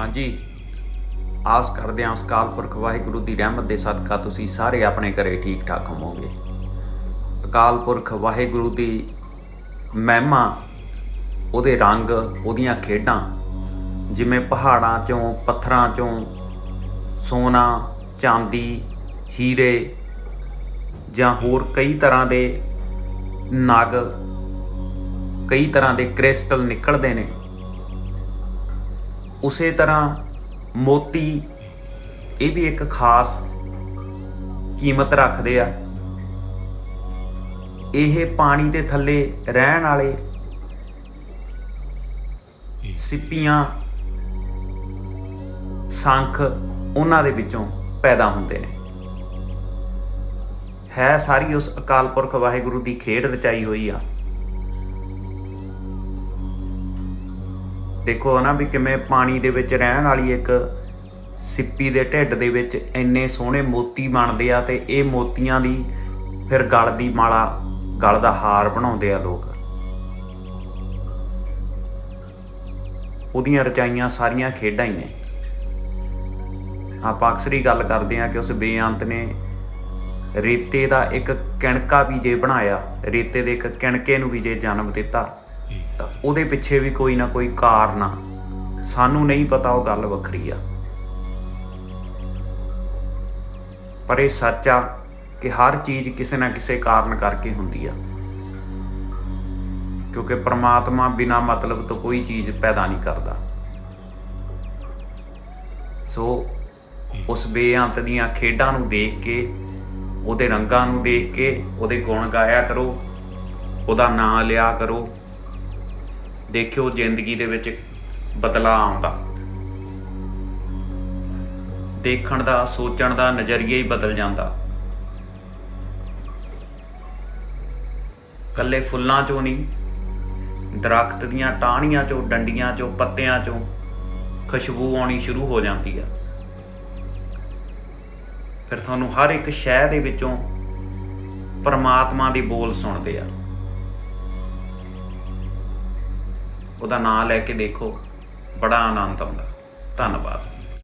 ਹਾਂਜੀ। ਆਸ ਕਰਦੇ ਹਾਂ ਉਸ ਅਕਾਲ ਪੁਰਖ ਵਾਹਿਗੁਰੂ ਦੀ ਰਹਿਮਤ ਦੇ ਸਦਕਾ ਤੁਸੀਂ ਸਾਰੇ ਆਪਣੇ ਘਰੇ ਠੀਕ ਠਾਕ ਹੋਵੋਗੇ। ਅਕਾਲ ਪੁਰਖ ਵਾਹਿਗੁਰੂ ਦੀ ਮਹਿਮਾ, ਉਹਦੇ ਰੰਗ, ਉਹਦੀਆਂ ਖੇਡਾਂ, ਜਿਵੇਂ ਪਹਾੜਾਂ ਚੋਂ, ਪੱਥਰਾਂ ਚੋਂ, ਸੋਨਾ, ਚਾਂਦੀ, ਹੀਰੇ ਜਾਂ ਹੋਰ ਕਈ ਤਰ੍ਹਾਂ ਦੇ ਨਗ, ਕਈ ਤਰ੍ਹਾਂ ਦੇ ਕ੍ਰਿਸਟਲ ਨਿਕਲਦੇ ਨੇ ਉਸੇ ਤਰ੍ਹਾਂ ਮੋਤੀ, ਇਹ ਵੀ ਇੱਕ ਖਾਸ ਕੀਮਤ ਰੱਖਦੇ ਆ। ਇਹ ਪਾਣੀ ਦੇ ਥੱਲੇ ਰਹਿਣ ਵਾਲੇ ਸਿੱਪੀਆਂ, ਸ਼ੰਖ ਉਹਨਾਂ ਦੇ ਵਿੱਚੋਂ ਪੈਦਾ ਹੁੰਦੇ ਨੇ। ਹੈ ਸਾਰੀ ਉਸ ਅਕਾਲ ਪੁਰਖ ਵਾਹਿਗੁਰੂ ਦੀ ਖੇਡ ਰਚਾਈ ਹੋਈ ਆ। ਦੇਖੋ ਨਾ ਵੀ ਕਿਵੇਂ ਪਾਣੀ ਦੇ ਵਿੱਚ ਰਹਿਣ ਵਾਲੀ ਇੱਕ ਸਿੱਪੀ ਦੇ ਢਿੱਡ ਦੇ ਵਿੱਚ ਇੰਨੇ ਸੋਹਣੇ ਮੋਤੀ ਬਣਦੇ ਆ ਤੇ ਇਹ ਮੋਤੀਆਂ ਦੀ ਫਿਰ ਗਲ ਦੀ ਮਾਲਾ, ਗਲ ਦਾ ਹਾਰ ਬਣਾਉਂਦੇ ਆ ਲੋਕ। ਉਹਦੀਆਂ ਰਚਾਈਆਂ ਸਾਰੀਆਂ ਖੇਡਾਂ ਹੀ ਨੇ। ਆਪਾਂ ਅਕਸਰ ਹੀ ਗੱਲ ਕਰਦੇ ਆ ਕਿ ਉਸ ਬੇਅੰਤ ਨੇ ਰੇਤੇ ਦਾ ਇੱਕ ਕਿਣਕਾ ਵੀ ਜੇ ਬਣਾਇਆ, ਰੇਤੇ ਦੇ ਇੱਕ ਕਿਣਕੇ ਨੂੰ ਵੀ ਜੇ ਜਨਮ ਦਿੱਤਾ। ਤਾਂ ਉਹਦੇ ਪਿੱਛੇ ਵੀ ਕੋਈ ਨਾ ਕੋਈ ਕਾਰਨ ਆ। ਸਾਨੂੰ ਨਹੀਂ ਪਤਾ ਉਹ ਗੱਲ ਵੱਖਰੀ ਆ। ਪਰ ਇਹ ਸੱਚ ਆ ਕਿ ਹਰ ਚੀਜ਼ ਕਿਸੇ ਨਾ ਕਿਸੇ ਕਾਰਨ ਕਰਕੇ ਹੁੰਦੀ ਆ। ਕਿਉਂਕਿ ਪ੍ਰਮਾਤਮਾ ਬਿਨਾ ਮਤਲਬ ਤੋਂ ਕੋਈ ਚੀਜ਼ ਪੈਦਾ ਨਹੀਂ ਕਰਦਾ। ਸੋ ਉਸ ਬੇਅੰਤ ਦੀਆਂ ਖੇਡਾਂ ਨੂੰ ਦੇਖ ਕੇ, ਉਹਦੇ ਰੰਗਾਂ ਨੂੰ ਦੇਖ ਕੇ, ਉਹਦੇ ਗੁਣ ਗਾਇਆ ਕਰੋ, ਉਹਦਾ ਨਾਂ ਲਿਆ ਕਰੋ। ਦੇਖਿਓ ਜ਼ਿੰਦਗੀ ਦੇ ਵਿੱਚ ਬਦਲਾਅ ਆਉਂਦਾ। ਦੇਖਣ ਦਾ, ਸੋਚਣ ਦਾ ਨਜ਼ਰੀਆ ਹੀ ਬਦਲ ਜਾਂਦਾ। ਕੱਲੇ ਫੁੱਲਾਂ ਚੋਂ ਨਹੀਂ, ਦਰਖਤ ਦੀਆਂ ਟਾਹਣੀਆਂ ਚੋਂ, ਡੰਡੀਆਂ ਚੋਂ, ਪੱਤਿਆਂ ਚੋਂ ਖੁਸ਼ਬੂ ਆਉਣੀ ਸ਼ੁਰੂ ਹੋ ਜਾਂਦੀ ਆ। ਫਿਰ ਤੁਹਾਨੂੰ ਹਰ ਇੱਕ ਸ਼ੈ ਦੇ ਵਿੱਚੋਂ ਪਰਮਾਤਮਾ ਦੀ ਬੋਲ ਸੁਣਦੇ ਆ। ਉਹਦਾ ਨਾਮ ਲੈ ਕੇ ਦੇਖੋ ਬੜਾ ਆਨੰਦ ਆਉਂਦਾ। ਧੰਨਵਾਦ।